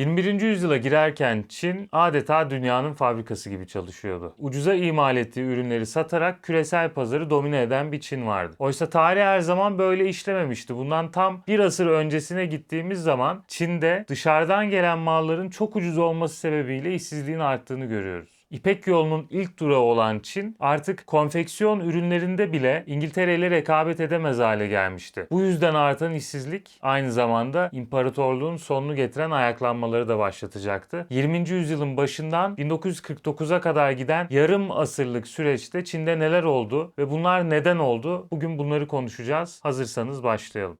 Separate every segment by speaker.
Speaker 1: 21. yüzyıla girerken Çin adeta dünyanın fabrikası gibi çalışıyordu. Ucuza imal ettiği ürünleri satarak küresel pazarı domine eden bir Çin vardı. Oysa tarih her zaman böyle işlememişti. Bundan tam bir asır öncesine gittiğimiz zaman Çin'de dışarıdan gelen malların çok ucuz olması sebebiyle işsizliğin arttığını görüyoruz. İpek yolunun ilk durağı olan Çin artık konfeksiyon ürünlerinde bile İngiltere ile rekabet edemez hale gelmişti. Bu yüzden artan işsizlik aynı zamanda imparatorluğun sonunu getiren ayaklanmaları da başlatacaktı. 20. yüzyılın başından 1949'a kadar giden yarım asırlık süreçte Çin'de neler oldu ve bunlar neden oldu? Bugün bunları konuşacağız. Hazırsanız başlayalım.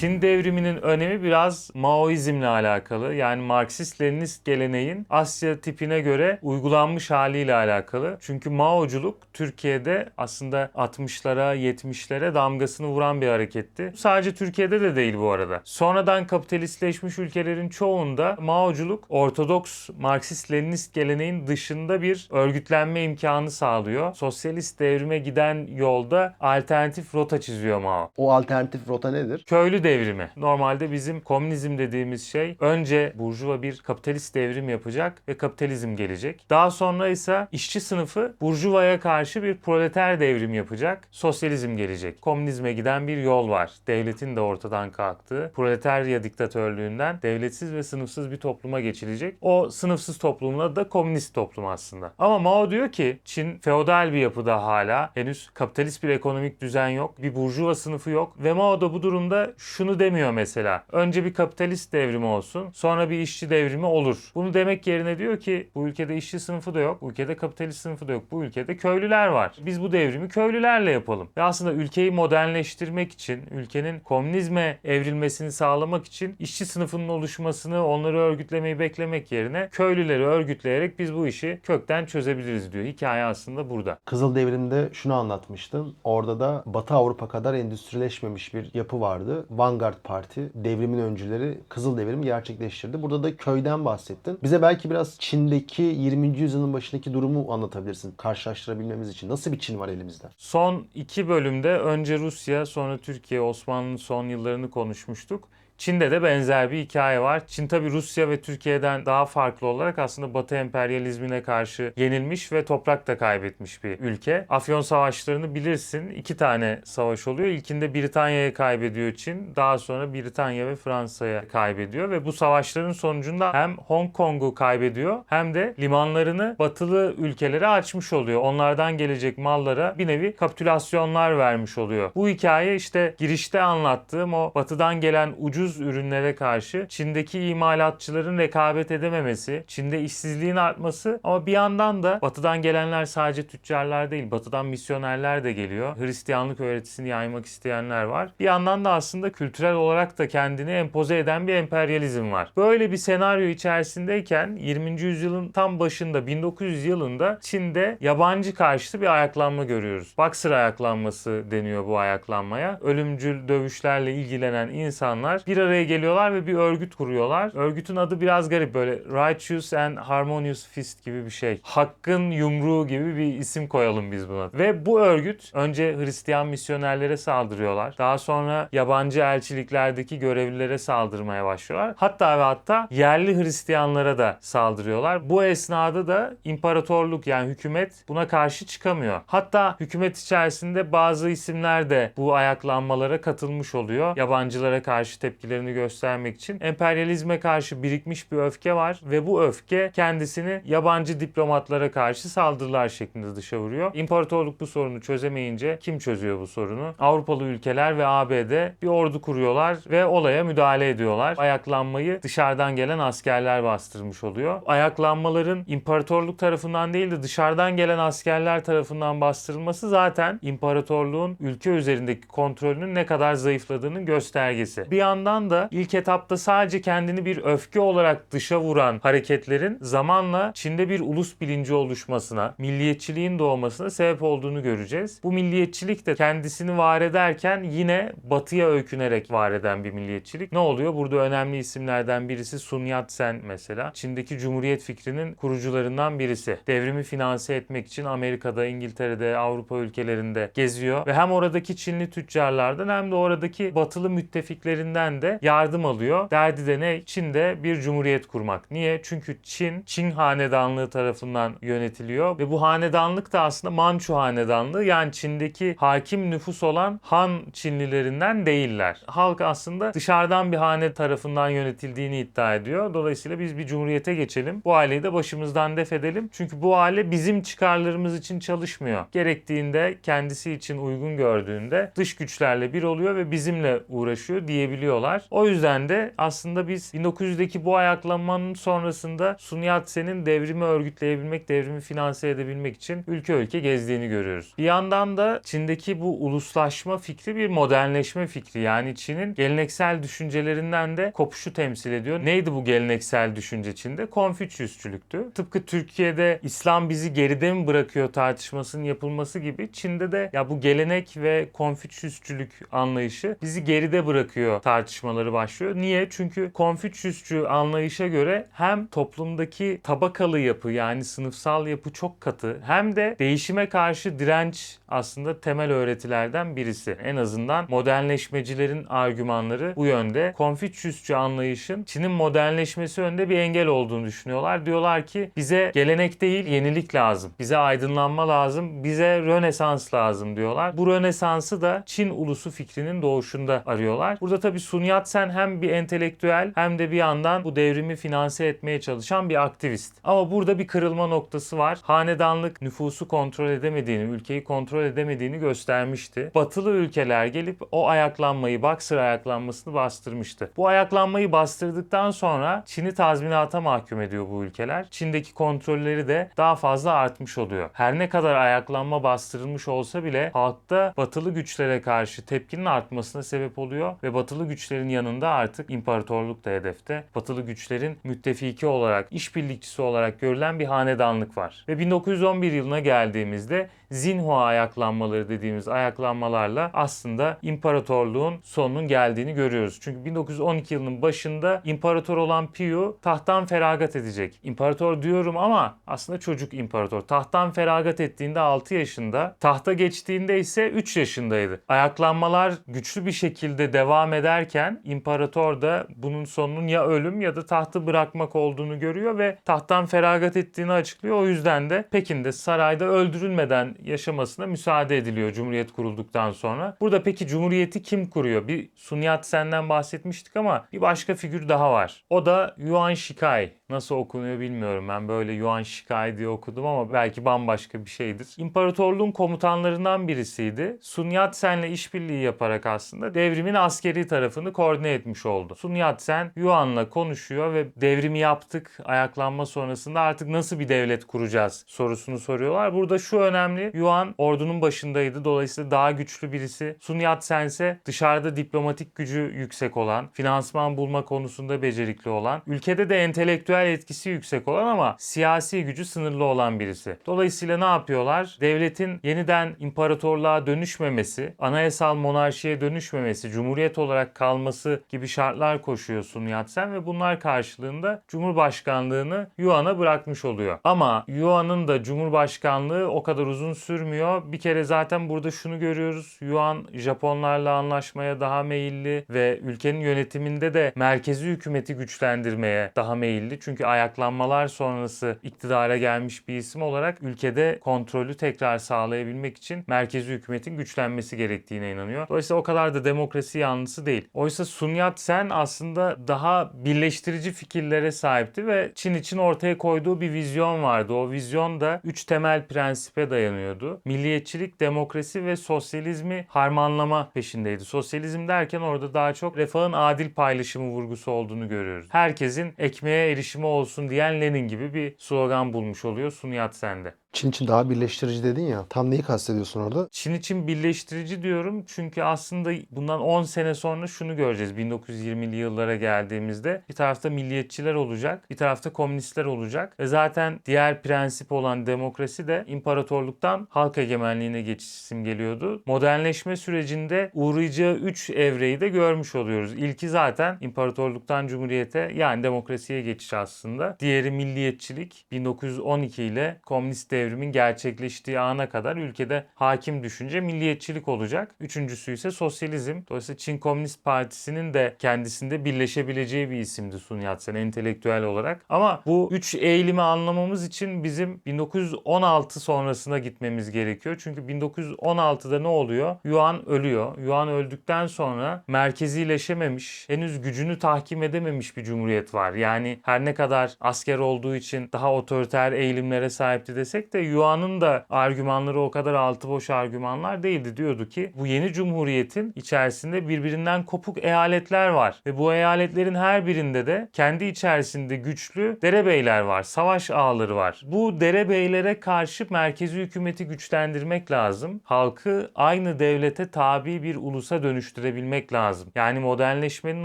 Speaker 1: Çin devriminin önemi biraz Maoizmle alakalı. Yani Marksist-Leninist geleneğin Asya tipine göre uygulanmış haliyle alakalı. Çünkü Maoculuk Türkiye'de aslında 60'lara, 70'lere damgasını vuran bir hareketti. Sadece Türkiye'de de değil bu arada. Sonradan kapitalistleşmiş ülkelerin çoğunda Maoculuk Ortodoks Marksist-Leninist geleneğin dışında bir örgütlenme imkanı sağlıyor. Sosyalist devrime giden yolda alternatif rota çiziyor Mao.
Speaker 2: O alternatif rota nedir?
Speaker 1: Köylü devrimi. Normalde bizim komünizm dediğimiz şey önce burjuva bir kapitalist devrim yapacak ve kapitalizm gelecek. Daha sonra ise işçi sınıfı burjuvaya karşı bir proleter devrim yapacak. Sosyalizm gelecek. Komünizme giden bir yol var. Devletin de ortadan kalktığı, proletarya diktatörlüğünden devletsiz ve sınıfsız bir topluma geçilecek. O sınıfsız toplumun adı da komünist toplum aslında. Ama Mao diyor ki Çin feodal bir yapıda hala. Henüz kapitalist bir ekonomik düzen yok. Bir burjuva sınıfı yok. Ve Mao da bu durumda şunu demiyor mesela. Önce bir kapitalist devrimi olsun, sonra bir işçi devrimi olur. Bunu demek yerine diyor ki bu ülkede işçi sınıfı da yok, bu ülkede kapitalist sınıfı da yok, bu ülkede köylüler var. Biz bu devrimi köylülerle yapalım. Ve aslında ülkeyi modernleştirmek için, ülkenin komünizme evrilmesini sağlamak için işçi sınıfının oluşmasını, onları örgütlemeyi beklemek yerine köylüleri örgütleyerek biz bu işi kökten çözebiliriz diyor. Hikaye aslında burada.
Speaker 2: Kızıl Devrim'de şunu anlatmıştın. Orada da Batı Avrupa kadar endüstrileşmemiş bir yapı vardı. Vanguard Parti, devrimin öncüleri Kızıl Devrim'i gerçekleştirdi. Burada da köyden bahsettin. Bize belki biraz Çin'deki 20. yüzyılın başındaki durumu anlatabilirsin. Karşılaştırabilmemiz için. Nasıl bir Çin var elimizde?
Speaker 1: Son iki bölümde önce Rusya sonra Türkiye Osmanlı'nın son yıllarını konuşmuştuk. Çin'de de benzer bir hikaye var. Çin tabi Rusya ve Türkiye'den daha farklı olarak aslında Batı emperyalizmine karşı yenilmiş ve toprak da kaybetmiş bir ülke. Afyon savaşlarını bilirsin. İki tane savaş oluyor. İlkinde Britanya'ya kaybediyor Çin. Daha sonra Britanya ve Fransa'ya kaybediyor ve bu savaşların sonucunda hem Hong Kong'u kaybediyor hem de limanlarını batılı ülkelere açmış oluyor. Onlardan gelecek mallara bir nevi kapitülasyonlar vermiş oluyor. Bu hikaye işte girişte anlattığım o batıdan gelen ucuz ürünlere karşı Çin'deki imalatçıların rekabet edememesi, Çin'de işsizliğin artması ama bir yandan da batıdan gelenler sadece tüccarlar değil, batıdan misyonerler de geliyor. Hristiyanlık öğretisini yaymak isteyenler var. Bir yandan da aslında kültürel olarak da kendini empoze eden bir emperyalizm var. Böyle bir senaryo içerisindeyken 20. yüzyılın tam başında 1900 yılında Çin'de yabancı karşıtı bir ayaklanma görüyoruz. Boxer ayaklanması deniyor bu ayaklanmaya. Ölümcül dövüşlerle ilgilenen insanlar bir araya geliyorlar ve bir örgüt kuruyorlar. Örgütün adı biraz garip böyle Righteous and Harmonious Fist gibi bir şey. Hakkın yumruğu gibi bir isim koyalım biz buna. Ve bu örgüt önce Hristiyan misyonerlere saldırıyorlar. Daha sonra yabancı elçiliklerdeki görevlilere saldırmaya başlıyorlar. Hatta ve hatta yerli Hristiyanlara da saldırıyorlar. Bu esnada da imparatorluk yani hükümet buna karşı çıkamıyor. Hatta hükümet içerisinde bazı isimler de bu ayaklanmalara katılmış oluyor. Yabancılara karşı tepkilerini göstermek için. Emperyalizme karşı birikmiş bir öfke var ve bu öfke kendisini yabancı diplomatlara karşı saldırılar şeklinde dışa vuruyor. İmparatorluk bu sorunu çözemeyince kim çözüyor bu sorunu? Avrupalı ülkeler ve ABD bir ordu kuruyorlar ve olaya müdahale ediyorlar. Ayaklanmayı dışarıdan gelen askerler bastırmış oluyor. Ayaklanmaların imparatorluk tarafından değil de dışarıdan gelen askerler tarafından bastırılması zaten imparatorluğun ülke üzerindeki kontrolünün ne kadar zayıfladığının göstergesi. Bir yandan da ilk etapta sadece kendini bir öfke olarak dışa vuran hareketlerin zamanla Çin'de bir ulus bilinci oluşmasına, milliyetçiliğin doğmasına sebep olduğunu göreceğiz. Bu milliyetçilik de kendisini var ederken yine batıya öykünerek var eden bir milliyetçilik. Ne oluyor? Burada önemli isimlerden birisi Sun Yat-sen mesela. Çin'deki Cumhuriyet fikrinin kurucularından birisi. Devrimi finanse etmek için Amerika'da, İngiltere'de, Avrupa ülkelerinde geziyor ve hem oradaki Çinli tüccarlardan hem de oradaki batılı müttefiklerinden de de yardım alıyor. Derdi de ne? Çin'de bir cumhuriyet kurmak. Niye? Çünkü Çin, Çin hanedanlığı tarafından yönetiliyor ve bu hanedanlık da aslında Mançu hanedanlığı yani Çin'deki hakim nüfus olan Han Çinlilerinden değiller. Halk aslında dışarıdan bir hane tarafından yönetildiğini iddia ediyor. Dolayısıyla biz bir cumhuriyete geçelim. Bu aileyi de başımızdan def edelim. Çünkü bu aile bizim çıkarlarımız için çalışmıyor. Gerektiğinde kendisi için uygun gördüğünde dış güçlerle bir oluyor ve bizimle uğraşıyor diyebiliyorlar. O yüzden de aslında biz 1900'deki bu ayaklanmanın sonrasında Sun Yat-sen'in devrimi örgütleyebilmek, devrimi finanse edebilmek için ülke ülke gezdiğini görüyoruz. Bir yandan da Çin'deki bu uluslaşma fikri bir modernleşme fikri. Yani Çin'in geleneksel düşüncelerinden de kopuşu temsil ediyor. Neydi bu geleneksel düşünce Çin'de? Konfüçyüsçülüktü. Tıpkı Türkiye'de İslam bizi geride mi bırakıyor tartışmasının yapılması gibi Çin'de de ya bu gelenek ve Konfüçyüsçülük anlayışı bizi geride bırakıyor tartışmaları başlıyor. Niye? Çünkü Konfüçyüsçü anlayışa göre hem toplumdaki tabakalı yapı yani sınıfsal yapı çok katı hem de değişime karşı direnç aslında temel öğretilerden birisi. En azından modernleşmecilerin argümanları bu yönde. Konfüçyüsçü anlayışın Çin'in modernleşmesi önünde bir engel olduğunu düşünüyorlar. Diyorlar ki bize gelenek değil yenilik lazım. Bize aydınlanma lazım. Bize rönesans lazım diyorlar. Bu rönesansı da Çin ulusu fikrinin doğuşunda arıyorlar. Burada tabii Sun Yat-sen hem bir entelektüel hem de bir yandan bu devrimi finanse etmeye çalışan bir aktivist. Ama burada bir kırılma noktası var. Hanedanlık nüfusu kontrol edemediğini, ülkeyi kontrol edemediğini göstermişti. Batılı ülkeler gelip o ayaklanmayı, Boxer ayaklanmasını bastırmıştı. Bu ayaklanmayı bastırdıktan sonra Çin'i tazminata mahkum ediyor bu ülkeler. Çin'deki kontrolleri de daha fazla artmış oluyor. Her ne kadar ayaklanma bastırılmış olsa bile halkta batılı güçlere karşı tepkinin artmasına sebep oluyor ve batılı güçlerin yanında artık imparatorluk da hedefte. Batılı güçlerin müttefiki olarak, işbirlikçisi olarak görülen bir hanedanlık var. Ve 1911 yılına geldiğimizde Zinhua ayaklanmaları dediğimiz ayaklanmalarla aslında imparatorluğun sonunun geldiğini görüyoruz. Çünkü 1912 yılının başında imparator olan Piyu tahttan feragat edecek. İmparator diyorum ama aslında çocuk imparator. Tahttan feragat ettiğinde 6 yaşında, tahta geçtiğinde ise 3 yaşındaydı. Ayaklanmalar güçlü bir şekilde devam ederken imparator da bunun sonunun ya ölüm ya da tahtı bırakmak olduğunu görüyor ve tahttan feragat ettiğini açıklıyor. O yüzden de Pekin'de sarayda öldürülmeden yaşamasına müsaade ediliyor Cumhuriyet kurulduktan sonra. Burada peki Cumhuriyeti kim kuruyor? Bir Sun Yat-sen'den bahsetmiştik ama bir başka figür daha var. O da Yuan Shikai. Nasıl okunuyor bilmiyorum. Ben böyle Yuan Shikai diye okudum ama belki bambaşka bir şeydir. İmparatorluğun komutanlarından birisiydi. Sun Yat-sen'le işbirliği yaparak aslında devrimin askeri tarafını koordine etmiş oldu. Sun Yat-sen Yuan'la konuşuyor ve devrimi yaptık. Ayaklanma sonrasında artık nasıl bir devlet kuracağız sorusunu soruyorlar. Burada şu önemli. Yuan ordunun başındaydı. Dolayısıyla daha güçlü birisi. Sun Yat-sen ise dışarıda diplomatik gücü yüksek olan, finansman bulma konusunda becerikli olan, ülkede de entelektüel etkisi yüksek olan ama siyasi gücü sınırlı olan birisi. Dolayısıyla ne yapıyorlar? Devletin yeniden imparatorluğa dönüşmemesi, anayasal monarşiye dönüşmemesi, cumhuriyet olarak kalması gibi şartlar koşuyor Sun Yat-sen ve bunlar karşılığında Cumhurbaşkanlığını Yuan'a bırakmış oluyor. Ama Yuan'ın da Cumhurbaşkanlığı o kadar uzun sürmüyor. Bir kere zaten burada şunu görüyoruz. Yuan Japonlarla anlaşmaya daha meyilli ve ülkenin yönetiminde de merkezi hükümeti güçlendirmeye daha meyilli. Çünkü ayaklanmalar sonrası iktidara gelmiş bir isim olarak ülkede kontrolü tekrar sağlayabilmek için merkezi hükümetin güçlenmesi gerektiğine inanıyor. Dolayısıyla o kadar da demokrasi yanlısı değil. Oysa Sun Yat-sen aslında daha birleştirici fikirlere sahipti ve Çin için ortaya koyduğu bir vizyon vardı. O vizyon da üç temel prensipe dayanıyordu. Milliyetçilik, demokrasi ve sosyalizmi harmanlama peşindeydi. Sosyalizm derken orada daha çok refahın adil paylaşımı vurgusu olduğunu görüyoruz. Herkesin ekmeğe erişimi olsun diyen Lenin gibi bir slogan bulmuş oluyor Sun Yat-sen'de.
Speaker 2: Çin için daha birleştirici dedin ya. Tam neyi kastediyorsun orada?
Speaker 1: Çin için birleştirici diyorum çünkü aslında bundan 10 sene sonra şunu göreceğiz 1920'li yıllara geldiğimizde. Bir tarafta milliyetçiler olacak, bir tarafta komünistler olacak ve zaten diğer prensip olan demokrasi de imparatorluktan halk egemenliğine geçiş simgeliyordu. Modernleşme sürecinde uğrayacağı 3 evreyi de görmüş oluyoruz. İlki zaten imparatorluktan cumhuriyete yani demokrasiye geçiş aslında. Diğeri milliyetçilik 1912 ile komünist devrim devrimin gerçekleştiği ana kadar ülkede hakim düşünce milliyetçilik olacak. Üçüncüsü ise sosyalizm. Dolayısıyla Çin Komünist Partisi'nin de kendisinde birleşebileceği bir isimdi Sun Yat-sen entelektüel olarak. Ama bu üç eğilimi anlamamız için bizim 1916 sonrasına gitmemiz gerekiyor. Çünkü 1916'da ne oluyor? Yuan ölüyor. Yuan öldükten sonra merkezileşememiş, henüz gücünü tahkim edememiş bir cumhuriyet var. Yani her ne kadar asker olduğu için daha otoriter eğilimlere sahipti desek de Yuan'ın da argümanları o kadar altı boş argümanlar değildi. Diyordu ki bu yeni cumhuriyetin içerisinde birbirinden kopuk eyaletler var ve bu eyaletlerin her birinde de kendi içerisinde güçlü derebeyler var, savaş ağları var. Bu derebeylere karşı merkezi hükümeti güçlendirmek lazım. Halkı aynı devlete tabi bir ulusa dönüştürebilmek lazım. Yani modernleşmenin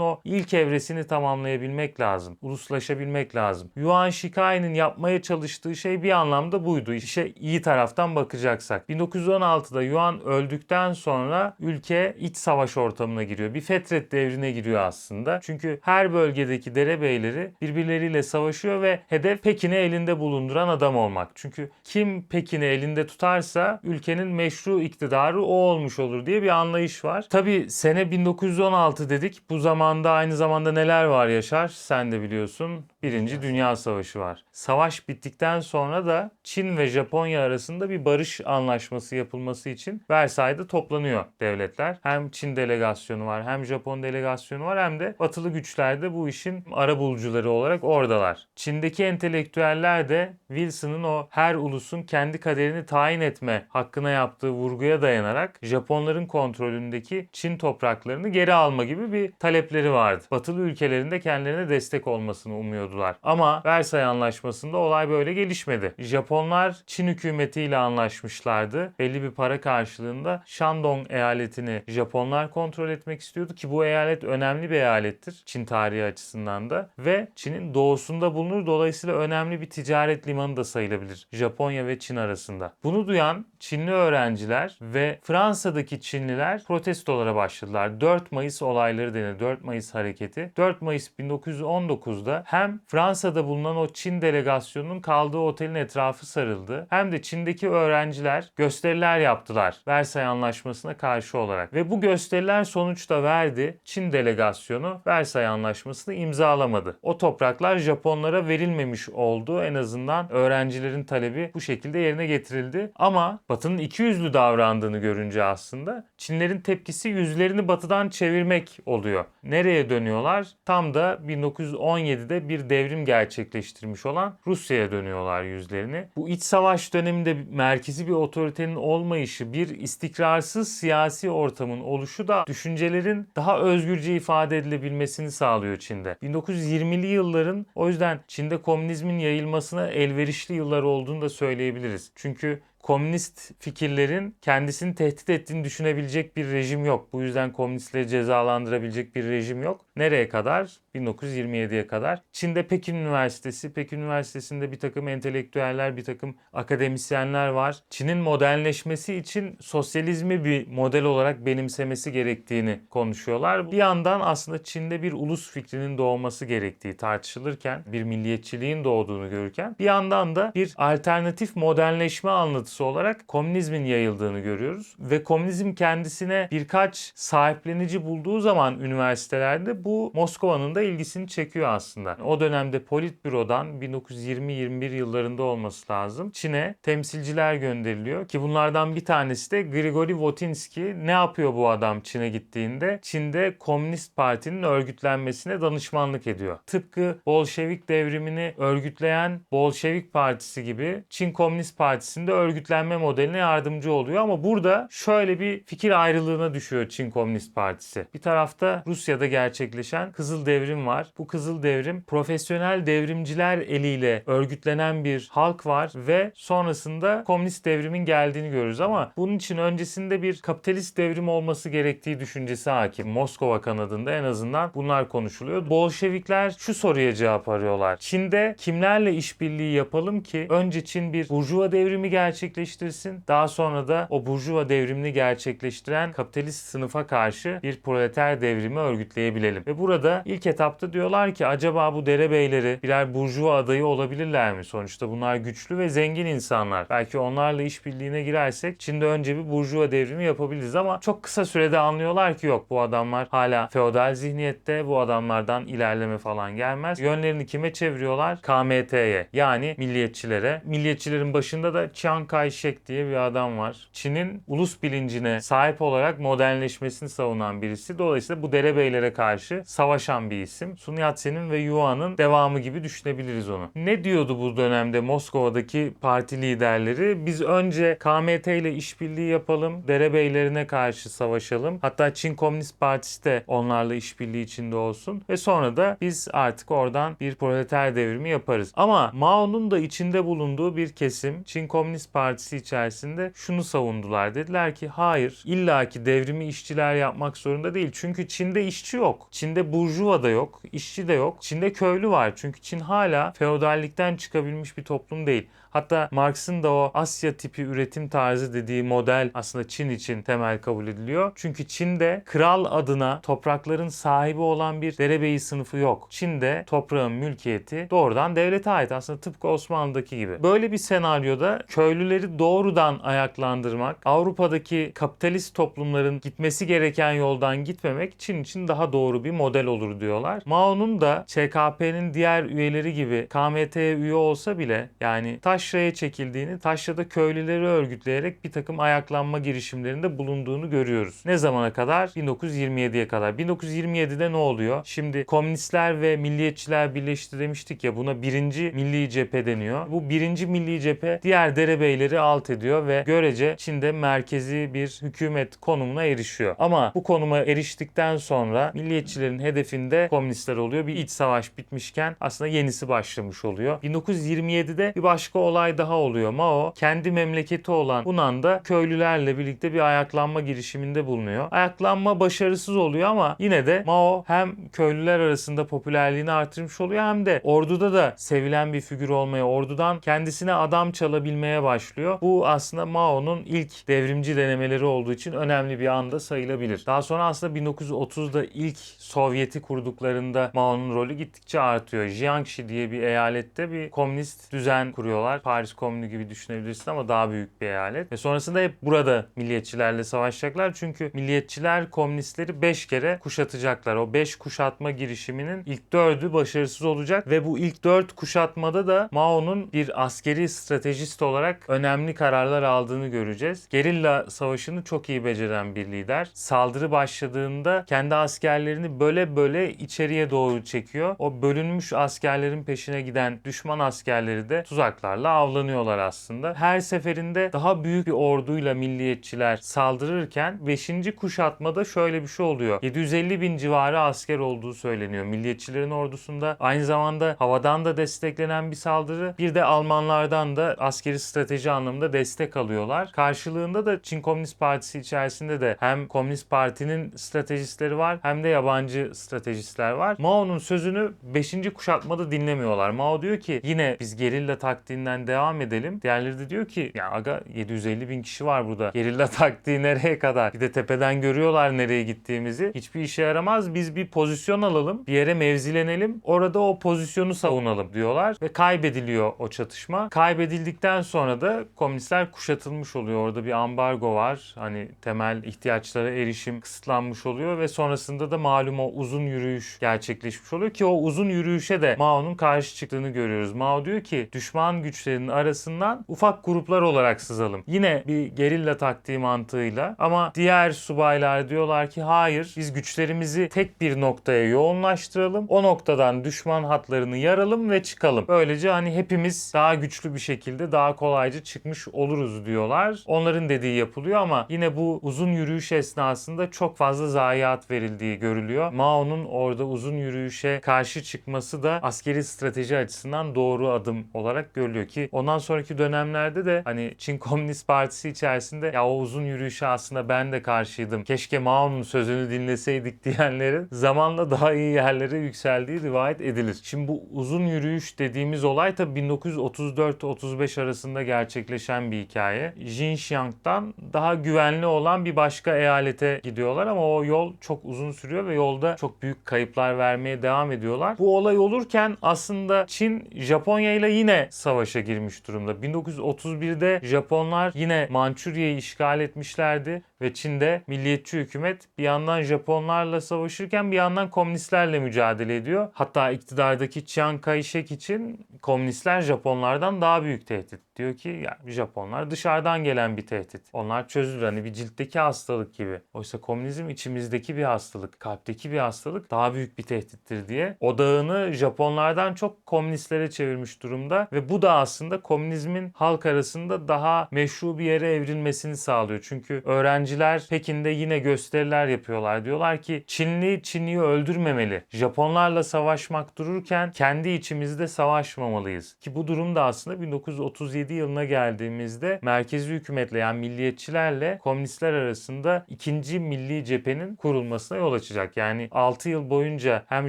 Speaker 1: o ilk evresini tamamlayabilmek lazım. Uluslaşabilmek lazım. Yuan Shikai'nin yapmaya çalıştığı şey bir anlamda buydu. İşe iyi taraftan bakacaksak. 1916'da Yuan öldükten sonra ülke iç savaş ortamına giriyor. Bir fetret devrine giriyor aslında. Çünkü her bölgedeki derebeyleri birbirleriyle savaşıyor ve hedef Pekin'i elinde bulunduran adam olmak. Çünkü kim Pekin'i elinde tutarsa ülkenin meşru iktidarı o olmuş olur diye bir anlayış var. Tabi sene 1916 dedik. Bu zamanda aynı zamanda neler var Yaşar? Sen de biliyorsun. Birinci Dünya Savaşı var. Savaş bittikten sonra da Çin ve Japonya arasında bir barış anlaşması yapılması için Versay'da toplanıyor devletler. Hem Çin delegasyonu var hem Japon delegasyonu var hem de batılı güçler de bu işin arabulucuları olarak oradalar. Çin'deki entelektüeller de Wilson'ın o her ulusun kendi kaderini tayin etme hakkına yaptığı vurguya dayanarak Japonların kontrolündeki Çin topraklarını geri alma gibi bir talepleri vardı. Batılı ülkelerin de kendilerine destek olmasını umuyordular. Ama Versay Anlaşması'nda olay böyle gelişmedi. Japonlar Çin hükümetiyle anlaşmışlardı. Belli bir para karşılığında Shandong eyaletini Japonlar kontrol etmek istiyordu ki bu eyalet önemli bir eyalettir Çin tarihi açısından da ve Çin'in doğusunda bulunur dolayısıyla önemli bir ticaret limanı da sayılabilir Japonya ve Çin arasında. Bunu duyan Çinli öğrenciler ve Fransa'daki Çinliler protestolara başladılar. 4 Mayıs olayları denir. 4 Mayıs hareketi. 4 Mayıs 1919'da hem Fransa'da bulunan o Çin delegasyonunun kaldığı otelin etrafı sarıldı. Hem de Çin'deki öğrenciler gösteriler yaptılar Versay Anlaşması'na karşı olarak. Ve bu gösteriler sonuçta verdi. Çin delegasyonu Versay Anlaşması'nı imzalamadı. O topraklar Japonlara verilmemiş oldu. En azından öğrencilerin talebi bu şekilde yerine getirildi. Ama Batı'nın iki yüzlü davrandığını görünce aslında Çinlerin tepkisi yüzlerini Batı'dan çevirmek oluyor. Nereye dönüyorlar? Tam da 1917'de bir devrim gerçekleştirmiş olan Rusya'ya dönüyorlar yüzlerini. Bu iç savaş döneminde merkezi bir otoritenin olmayışı, bir istikrarsız siyasi ortamın oluşu da düşüncelerin daha özgürce ifade edilebilmesini sağlıyor Çin'de. 1920'li yılların o yüzden Çin'de komünizmin yayılmasına elverişli yıllar olduğunu da söyleyebiliriz. Çünkü komünist fikirlerin kendisini tehdit ettiğini düşünebilecek bir rejim yok. Bu yüzden komünistleri cezalandırabilecek bir rejim yok. Nereye kadar? 1927'ye kadar. Çin'de Pekin Üniversitesi, Pekin Üniversitesi'nde bir takım entelektüeller, bir takım akademisyenler var. Çin'in modernleşmesi için sosyalizmi bir model olarak benimsemesi gerektiğini konuşuyorlar. Bir yandan aslında Çin'de bir ulus fikrinin doğması gerektiği tartışılırken, bir milliyetçiliğin doğduğunu görürken bir yandan da bir alternatif modernleşme anlatısı olarak komünizmin yayıldığını görüyoruz. Ve komünizm kendisine birkaç sahiplenici bulduğu zaman üniversitelerde bu Moskova'nın da ilgisini çekiyor aslında. O dönemde Politbüro'dan 1920-21 yıllarında olması lazım. Çin'e temsilciler gönderiliyor ki bunlardan bir tanesi de Grigori Votinsky. Ne yapıyor bu adam Çin'e gittiğinde? Çin'de Komünist Parti'nin örgütlenmesine danışmanlık ediyor. Tıpkı Bolşevik devrimini örgütleyen Bolşevik Partisi gibi Çin Komünist Partisi'nde örgütlenme modeline yardımcı oluyor ama burada şöyle bir fikir ayrılığına düşüyor Çin Komünist Partisi. Bir tarafta Rusya'da gerçekleşen Kızıl Devrim var. Bu Kızıl Devrim profesyonel devrimciler eliyle örgütlenen bir halk var ve sonrasında komünist devrimin geldiğini görürüz ama bunun için öncesinde bir kapitalist devrim olması gerektiği düşüncesi hakim. Moskova kanadında en azından bunlar konuşuluyor. Bolşevikler şu soruya cevap arıyorlar. Çin'de kimlerle işbirliği yapalım ki önce Çin bir burjuva devrimi gerçekleştirsin. Daha sonra da o burjuva devrimini gerçekleştiren kapitalist sınıfa karşı bir proleter devrimi örgütleyebilelim. Ve burada ilk etapta diyorlar ki acaba bu derebeyleri birer burjuva adayı olabilirler mi? Sonuçta bunlar güçlü ve zengin insanlar. Belki onlarla işbirliğine girersek Çin'de önce bir burjuva devrimi yapabiliriz ama çok kısa sürede anlıyorlar ki yok bu adamlar hala feodal zihniyette bu adamlardan ilerleme falan gelmez. Yönlerini kime çeviriyorlar? KMT'ye yani milliyetçilere. Milliyetçilerin başında da Chiang Kai-shek diye bir adam var. Çin'in ulus bilincine sahip olarak modernleşmesini savunan birisi. Dolayısıyla bu derebeylere karşı savaşan bir isim. Sun Yat-sen'in ve Yuan'ın devamı gibi düşünebiliriz onu. Ne diyordu bu dönemde Moskova'daki parti liderleri? Biz önce KMT ile işbirliği yapalım, derebeylerine karşı savaşalım. Hatta Çin Komünist Partisi de onlarla işbirliği içinde olsun ve sonra da biz artık oradan bir proleter devrimi yaparız. Ama Mao'nun da içinde bulunduğu bir kesim Çin Komünist Partisi içerisinde şunu savundular. Dediler ki hayır illaki devrimi işçiler yapmak zorunda değil. Çünkü Çin'de işçi yok. Çin'de burjuva da yok, işçi de yok. Çin'de köylü var. Çünkü Çin hala feodallikten çıkabilmiş bir toplum değil. Hatta Marx'ın da o Asya tipi üretim tarzı dediği model aslında Çin için temel kabul ediliyor. Çünkü Çin'de kral adına toprakların sahibi olan bir derebeyi sınıfı yok. Çin'de toprağın mülkiyeti doğrudan devlete ait aslında tıpkı Osmanlı'daki gibi. Böyle bir senaryoda köylüleri doğrudan ayaklandırmak, Avrupa'daki kapitalist toplumların gitmesi gereken yoldan gitmemek Çin için daha doğru bir model olur diyorlar. Mao'nun da ÇKP'nin diğer üyeleri gibi KMT'ye üye olsa bile yani taşraya çekildiğini, taşrada köylüleri örgütleyerek bir takım ayaklanma girişimlerinde bulunduğunu görüyoruz. Ne zamana kadar? 1927'ye kadar. 1927'de ne oluyor? Şimdi komünistler ve milliyetçiler birleşti demiştik ya buna birinci milli cephe deniyor. Bu birinci milli cephe diğer derebeyleri alt ediyor ve görece Çin'de merkezi bir hükümet konumuna erişiyor. Ama bu konuma eriştikten sonra milliyetçilerin hedefinde komünistler oluyor. Bir iç savaş bitmişken aslında yenisi başlamış oluyor. 1927'de bir başka olay daha oluyor. Mao kendi memleketi olan Hunan'da köylülerle birlikte bir ayaklanma girişiminde bulunuyor. Ayaklanma başarısız oluyor ama yine de Mao hem köylüler arasında popülerliğini artırmış oluyor hem de orduda da sevilen bir figür olmaya, ordudan kendisine adam çalabilmeye başlıyor. Bu aslında Mao'nun ilk devrimci denemeleri olduğu için önemli bir anda sayılabilir. Daha sonra aslında 1930'da ilk Sovyet'i kurduklarında Mao'nun rolü gittikçe artıyor. Jiangxi diye bir eyalette bir komünist düzen kuruyorlar. Paris Komünü gibi düşünebilirsin ama daha büyük bir eyalet. Ve sonrasında hep burada milliyetçilerle savaşacaklar. Çünkü milliyetçiler komünistleri 5 kere kuşatacaklar. O 5 kuşatma girişiminin ilk 4'ü başarısız olacak ve bu ilk 4 kuşatmada da Mao'nun bir askeri stratejist olarak önemli kararlar aldığını göreceğiz. Gerilla savaşını çok iyi beceren bir lider. Saldırı başladığında kendi askerlerini böyle böyle içeriye doğru çekiyor. O bölünmüş askerlerin peşine giden düşman askerleri de tuzaklarla avlanıyorlar aslında. Her seferinde daha büyük bir orduyla milliyetçiler saldırırken 5. kuşatmada şöyle bir şey oluyor. 750 bin civarı asker olduğu söyleniyor. Milliyetçilerin ordusunda aynı zamanda havadan da desteklenen bir saldırı. Bir de Almanlardan da askeri strateji anlamında destek alıyorlar. Karşılığında da Çin Komünist Partisi içerisinde de hem Komünist Parti'nin stratejistleri var hem de yabancı stratejistler var. Mao'nun sözünü 5. kuşatmada dinlemiyorlar. Mao diyor ki yine biz gerilla taktiğinden devam edelim. Diğerleri de diyor ki ya aga 750 bin kişi var burada. Gerilla taktiği nereye kadar? Bir de tepeden görüyorlar nereye gittiğimizi. Hiçbir işe yaramaz. Biz bir pozisyon alalım. Bir yere mevzilenelim. Orada o pozisyonu savunalım diyorlar. Ve kaybediliyor o çatışma. Kaybedildikten sonra da komünistler kuşatılmış oluyor. Orada bir ambargo var. Hani temel ihtiyaçlara erişim kısıtlanmış oluyor ve sonrasında da malum o uzun yürüyüş gerçekleşmiş oluyor ki o uzun yürüyüşe de Mao'nun karşı çıktığını görüyoruz. Mao diyor ki düşman güçlerinin arasından ufak gruplar olarak sızalım. Yine bir gerilla taktiği mantığıyla ama diğer subaylar diyorlar ki hayır biz güçlerimizi tek bir noktaya yoğunlaştıralım. O noktadan düşman hatlarını yaralım ve çıkalım. Böylece hani hepimiz daha güçlü bir şekilde daha kolayca çıkmış oluruz diyorlar. Onların dediği yapılıyor ama yine bu uzun yürüyüş esnasında çok fazla zayiat verildiği görülüyor. Mao'nun orada uzun yürüyüşe karşı çıkması da askeri strateji açısından doğru adım olarak görülüyor ki ondan sonraki dönemlerde de hani Çin Komünist Partisi içerisinde ya o uzun yürüyüşe aslında ben de karşıydım. Keşke Mao'nun sözünü dinleseydik diyenlerin zamanla daha iyi yerlere yükseldiği rivayet edilir. Şimdi bu uzun yürüyüş dediğimiz olay tabii 1934-35 arasında gerçekleşen bir hikaye. Xinjiang'dan daha güvenli olan bir başka eyalete gidiyorlar ama o yol çok uzun sürüyor ve yolda çok büyük kayıplar vermeye devam ediyorlar. Bu olay olurken aslında Çin Japonya ile yine savaşa girmiş durumda. 1931'de Japonlar yine Mançurya'yı işgal etmişlerdi ve Çin'de milliyetçi hükümet bir yandan Japonlarla savaşırken bir yandan komünistlerle mücadele ediyor. Hatta iktidardaki Chiang Kai-shek için komünistler Japonlardan daha büyük tehdit. Diyor ki ya Japonlar dışarıdan gelen bir tehdit. Onlar çözülür hani bir ciltteki hastalık gibi. Oysa komünizm içimizdeki bir hastalık, kalpteki bir hastalık daha büyük bir tehdittir diye. Odağını Japonlardan çok komünistlere çevirmiş durumda ve bu da aslında komünizmin halk arasında daha meşru bir yere evrilmesini sağlıyor. Çünkü öğrenciler Pekin'de yine gösteriler yapıyorlar. Diyorlar ki Çinli Çinliyi öldürmemeli. Japonlarla savaşmak dururken kendi içimizde savaşmamalıyız. Ki bu durum da aslında 1937 yılına geldiğimizde merkezi hükümetle yani milliyetçilerle komünistler arasında ikinci milli cephenin kurulmasına yol açacak. Yani 6 yıl boyunca hem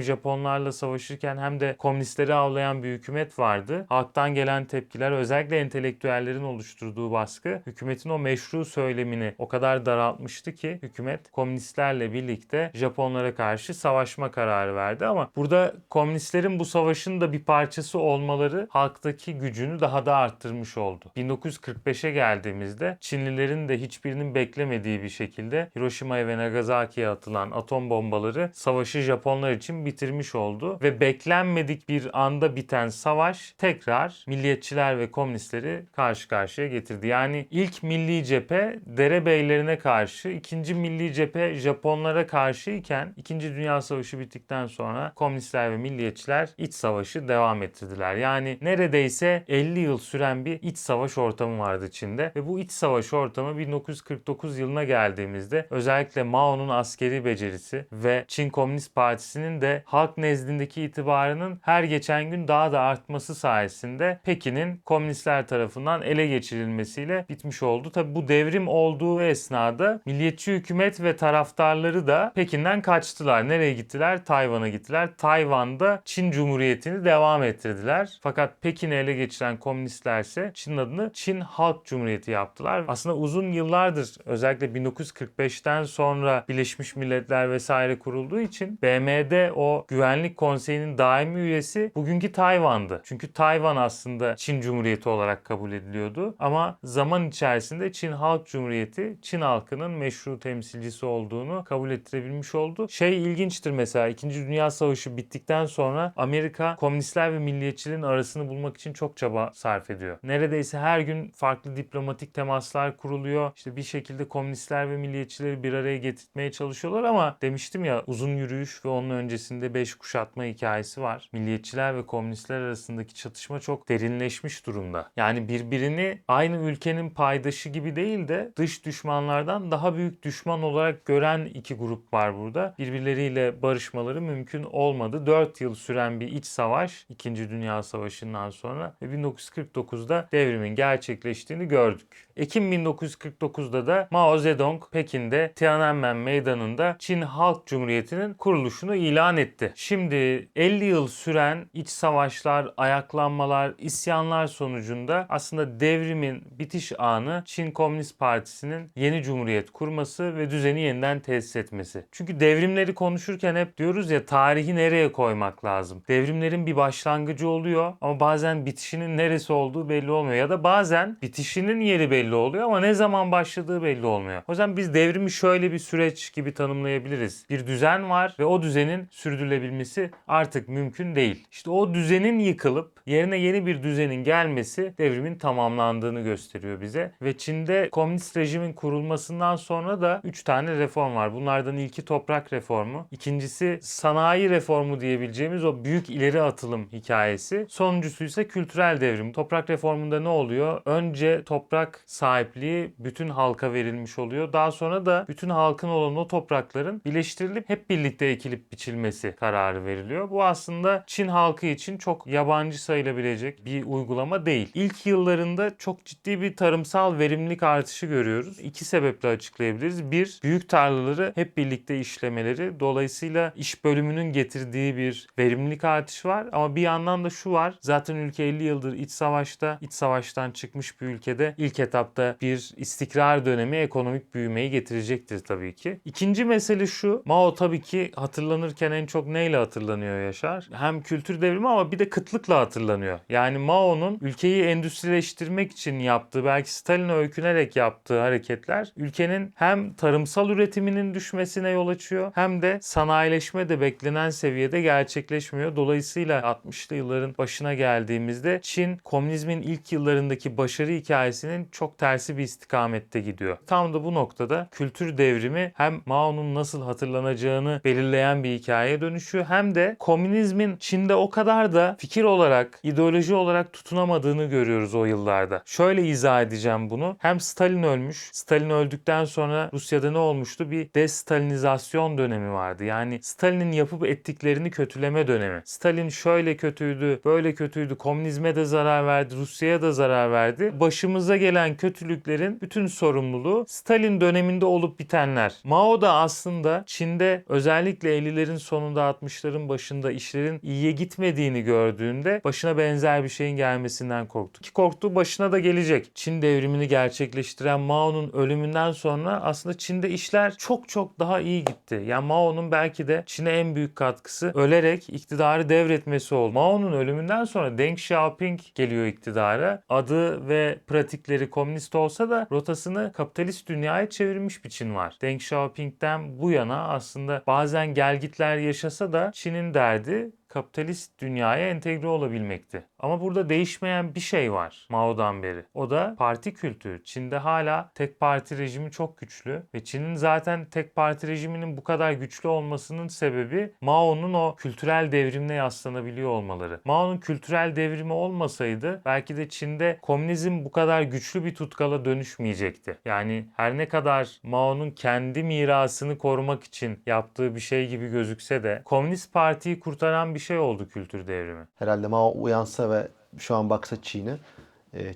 Speaker 1: Japonlarla savaşırken hem de komünistleri avlayan bir hükümet vardı. Halktan gelen tepkiler özellikle entelektüellerin oluşturduğu baskı hükümetin o meşru söylemini o kadar daraltmıştı ki hükümet komünistlerle birlikte Japonlara karşı savaşma kararı verdi ama burada komünistlerin bu savaşın da bir parçası olmaları halktaki gücünü daha da arttırmış oldu. 1945'e geldiğimizde Çinlilerin de hiçbirinin beklemediği bir şekilde Hiroşima'ya ve Nagasaki'ye atılan atom bombaları savaşı Japonlar için bitirmiş oldu ve beklenmedik bir anda biten savaş tekrar milliyetçiler ve komünistleri karşı karşıya getirdi. Yani ilk milli cephe derebeylerine karşı, ikinci milli cephe Japonlara karşı iken İkinci Dünya Savaşı bittikten sonra komünistler ve milliyetçiler iç savaşı devam ettirdiler. Yani neredeyse 50 yıl süren bir iç savaş ortamı vardı Çin'de ve bu iç savaş ortamı 1949 yılına geldiğimizde özellikle Mao'nun askeri becerisi ve Çin Komünist Partisi'nin de halk nezdindeki itibarının her geçen gün daha da artması sayesinde Pekin'in komünistler tarafından ele geçirilmesiyle bitmiş oldu. Tabi bu devrim olduğu esnada milliyetçi hükümet ve taraftarları da Pekin'den kaçtılar. Nereye gittiler? Tayvan'a gittiler. Tayvan'da Çin Cumhuriyeti'ni devam ettirdiler. Fakat Pekin'i ele geçiren komünistlerse Çin adını Çin Halk Cumhuriyeti yaptılar. Aslında uzun yıllardır özellikle 1945'ten sonra Birleşmiş Milletler vesaire kurulduğu için BM'de o Güvenlik Konseyi'nin daimi üyesi bugünkü Tayvan'dı. Çünkü Tayvan aslında Çin Cumhuriyeti olarak kabul ediliyordu. Ama zaman içerisinde Çin Halk Cumhuriyeti Çin halkının meşru temsilcisi olduğunu kabul ettirebilmiş oldu. Şey ilginçtir mesela 2. Dünya Savaşı bittikten sonra Amerika komünistler ve milliyetçilerin arasını bulmak için çok çaba sarf ediyor. Neredeyse her gün farklı diplomatik temaslar kuruluyor. İşte bir şekilde komünistler ve milliyetçileri bir araya getirtmeye çalışıyorlar ama demiştim ya uzun yürüyüş ve onun öncesinde 5 kuşatma hikayesi var. Milliyetçiler ve komünistler arasındaki çatışma çok derinleşmiş durumda. Yani birbirini aynı ülkenin paydaşı gibi değil de dış düşmanlardan daha büyük düşman olarak gören iki grup var burada. Birbirleriyle barışmaları mümkün olmadı. 4 yıl süren bir iç savaş 2. Dünya Savaşı'ndan sonra ve 1949'da devrimin gerçekleştiğini gördük. Ekim 1949'da da Mao Zedong Pekin'de Tiananmen Meydanı'nda Çin Halk Cumhuriyeti'nin kuruluşunu ilan etti. Şimdi 50 yıl süren iç savaşlar, ayaklanmalar, isyanlar sonucunda aslında devrimin bitiş anı Çin Komünist Partisi'nin yeni cumhuriyet kurması ve düzeni yeniden tesis etmesi. Çünkü devrimleri konuşurken hep diyoruz ya tarihi nereye koymak lazım. Devrimlerin bir başlangıcı oluyor ama bazen bitişinin neresi olduğu belli olmuyor ya da bazen bitişinin yeri belli oluyor ama ne zaman başladığı belli olmuyor. O yüzden biz devrimi şöyle bir süreç gibi tanımlayabiliriz. Bir düzen var ve o düzenin sürdürülebilmesi artık mümkün değil. İşte o düzenin yıkılıp yerine yeni bir düzenin gelmesi devrimin tamamlandığını gösteriyor bize. Ve Çin'de komünist rejimin kurulmasından sonra da 3 tane reform var. Bunlardan ilki toprak reformu. İkincisi sanayi reformu diyebileceğimiz o büyük ileri atılım hikayesi. Sonuncusu ise kültürel devrim. Toprak reformunda ne oluyor? Önce toprak sahipliği bütün halka verilmiş oluyor. Daha sonra da bütün halkın olan o toprakların birleştirilip hep birlikte ekilip biçilmesi kararı veriliyor. Bu aslında Çin halkı için çok yabancı sayılabilecek bir uygulama değil. İlk yıllarında çok ciddi bir tarımsal verimlilik artışı görüyoruz. İki sebeple açıklayabiliriz. Bir, büyük tarlaları hep birlikte işlemeleri. Dolayısıyla iş bölümünün getirdiği bir verimlilik artışı var. Ama bir yandan da şu var. Zaten ülke 50 yıldır iç savaşta, iç savaştan çıkmış bir ülkede ilk etapta bir istikrar dönemi ekonomik büyümeyi getirecektir tabii ki. İkinci mesele şu. Mao tabii ki hatırlanırken en çok neyle hatırlanıyor Yaşar? Hem kültür devrimi ama bir de kıtlıkla hatırlanıyor. Yani Mao'nun ülkeyi endüstrileştirmek için yaptığı, belki Stalin'e öykünerek yaptığı hareketler ülkenin hem tarımsal üretiminin düşmesine yol açıyor hem de sanayileşme de beklenen seviyede gerçekleşmiyor. Dolayısıyla 60'lı yılların başına geldiğimizde Çin komünizmin ilk yıllarındaki başarı hikayesinin çok tersi bir istikamette gidiyor. Tam da bu noktada kültür devrimi hem Mao'nun nasıl hatırlanacağını belirleyen bir hikayeye dönüşüyor hem de komünizmin Çin'de o kadar da fikir olarak, ideoloji olarak tutunamadığını görüyoruz o yıllarda. Şöyle izah edeceğim bunu. Hem Stalin ölmüş. Stalin öldükten sonra Rusya'da ne olmuştu? Bir destalinizasyon dönemi vardı. Yani Stalin'in yapıp ettiklerini kötüleme dönemi. Stalin şöyle kötüydü, böyle kötüydü, komünizme de zarar verdi, Rusya'ya da zarar verdi. Başımıza gelen kötülüklerin bütün sorumluluğu Stalin döneminde olup bitenler. Mao da aslında Çin'de özellikle 50'lerin sonunda 60'ların başında işlerin iyiye gitmediğini gördüğünde başına benzer bir şeyin gelmesinden korktu. Ki korktuğu başına da gelecek. Çin devrimini gerçekleştiren Mao'nun ölümünden sonra aslında Çin'de işler çok çok daha iyi gitti. Yani Mao'nun belki de Çin'e en büyük katkısı ölerek iktidarı devretmesi oldu. Mao'nun ölümünden sonra Deng Xiaoping geliyor iktidara. Adı ve pratikleri komünist olsa da rotasını kapitalist dünyaya çevirmiş bir Çin var. Deng Xiaoping'den bu yana aslında bazen gelgitler yaşasa da Çin'in derdi kapitalist dünyaya entegre olabilmekti. Ama burada değişmeyen bir şey var Mao'dan beri. O da parti kültürü. Çin'de hala tek parti rejimi çok güçlü ve Çin'in zaten tek parti rejiminin bu kadar güçlü olmasının sebebi Mao'nun o kültürel devrimine yaslanabiliyor olmaları. Mao'nun kültürel devrimi olmasaydı belki de Çin'de komünizm bu kadar güçlü bir tutkala dönüşmeyecekti. Yani her ne kadar Mao'nun kendi mirasını korumak için yaptığı bir şey gibi gözükse de Komünist Parti'yi kurtaran bir şey oldu kültür devrimi.
Speaker 2: Herhalde Mao uyansa ve şu an baksa Çin'e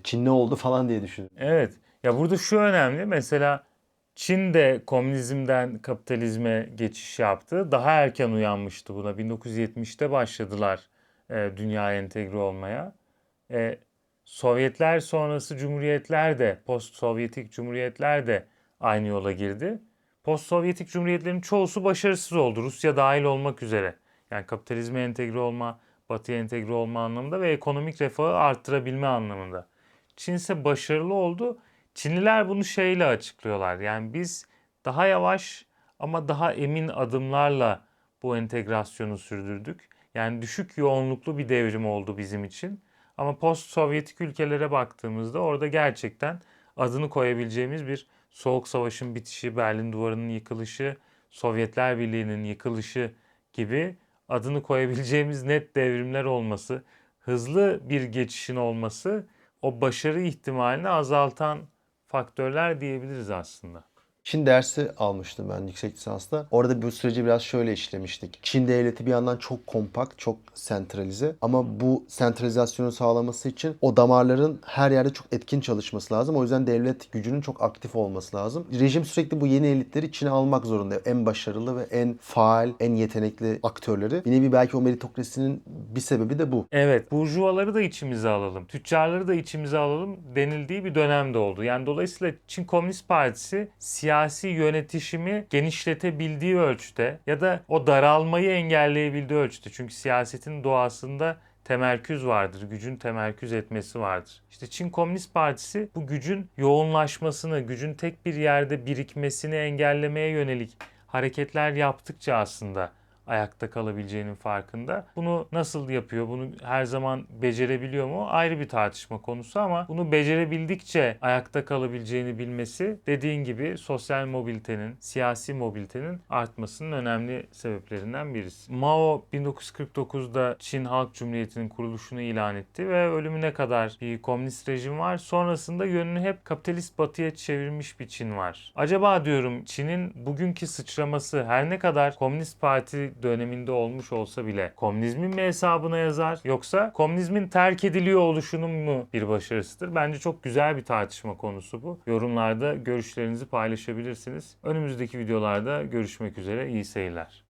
Speaker 2: Çin ne oldu falan diye düşünüyor.
Speaker 1: Evet. Ya burada şu önemli. Mesela Çin de komünizmden kapitalizme geçiş yaptı. Daha erken uyanmıştı buna. 1970'te başladılar e, dünyaya entegre olmaya. E, Sovyetler sonrası cumhuriyetler de, post-Sovyetik cumhuriyetler de aynı yola girdi. Post-Sovyetik cumhuriyetlerin çoğusu başarısız oldu. Rusya dahil olmak üzere. Yani kapitalizme entegre olma, batıya entegre olma anlamında ve ekonomik refahı arttırabilme anlamında. Çin ise başarılı oldu. Çinliler bunu şeyle açıklıyorlar. Yani biz daha yavaş ama daha emin adımlarla bu entegrasyonu sürdürdük. Yani düşük yoğunluklu bir devrim oldu bizim için. Ama post-Sovyetik ülkelere baktığımızda orada gerçekten adını koyabileceğimiz bir Soğuk Savaş'ın bitişi, Berlin Duvarı'nın yıkılışı, Sovyetler Birliği'nin yıkılışı gibi adını koyabileceğimiz net devrimler olması, hızlı bir geçişin olması o başarı ihtimalini azaltan faktörler diyebiliriz aslında.
Speaker 2: Çin dersi almıştım ben yüksek lisansta. Orada bu süreci biraz şöyle işlemiştik. Çin devleti bir yandan çok kompakt, çok sentralize ama bu sentralizasyonu sağlaması için o damarların her yerde çok etkin çalışması lazım. O yüzden devlet gücünün çok aktif olması lazım. Rejim sürekli bu yeni elitleri Çin'e almak zorunda. En başarılı ve en faal, en yetenekli aktörleri. Bir belki o meritokrasinin bir sebebi de bu.
Speaker 1: Evet, burjuvaları da içimize alalım, tüccarları da içimize alalım denildiği bir dönemde oldu. Yani dolayısıyla Çin Komünist Partisi siyasi yönetişimi genişletebildiği ölçüde ya da o daralmayı engelleyebildiği ölçüde. Çünkü siyasetin doğasında temerküz vardır, gücün temerküz etmesi vardır. İşte Çin Komünist Partisi bu gücün yoğunlaşmasını, gücün tek bir yerde birikmesini engellemeye yönelik hareketler yaptıkça aslında ayakta kalabileceğinin farkında. Bunu nasıl yapıyor? Bunu her zaman becerebiliyor mu? Ayrı bir tartışma konusu ama bunu becerebildikçe ayakta kalabileceğini bilmesi dediğin gibi sosyal mobilitenin, siyasi mobilitenin artmasının önemli sebeplerinden birisi. Mao 1949'da Çin Halk Cumhuriyeti'nin kuruluşunu ilan etti ve ölümüne kadar bir komünist rejim var. Sonrasında yönünü hep kapitalist batıya çevirmiş bir Çin var. Acaba diyorum Çin'in bugünkü sıçraması her ne kadar Komünist Parti döneminde olmuş olsa bile komünizmin mi hesabına yazar yoksa komünizmin terk ediliyor oluşunun mu bir başarısıdır? Bence çok güzel bir tartışma konusu bu. Yorumlarda görüşlerinizi paylaşabilirsiniz. Önümüzdeki videolarda görüşmek üzere. İyi seyirler.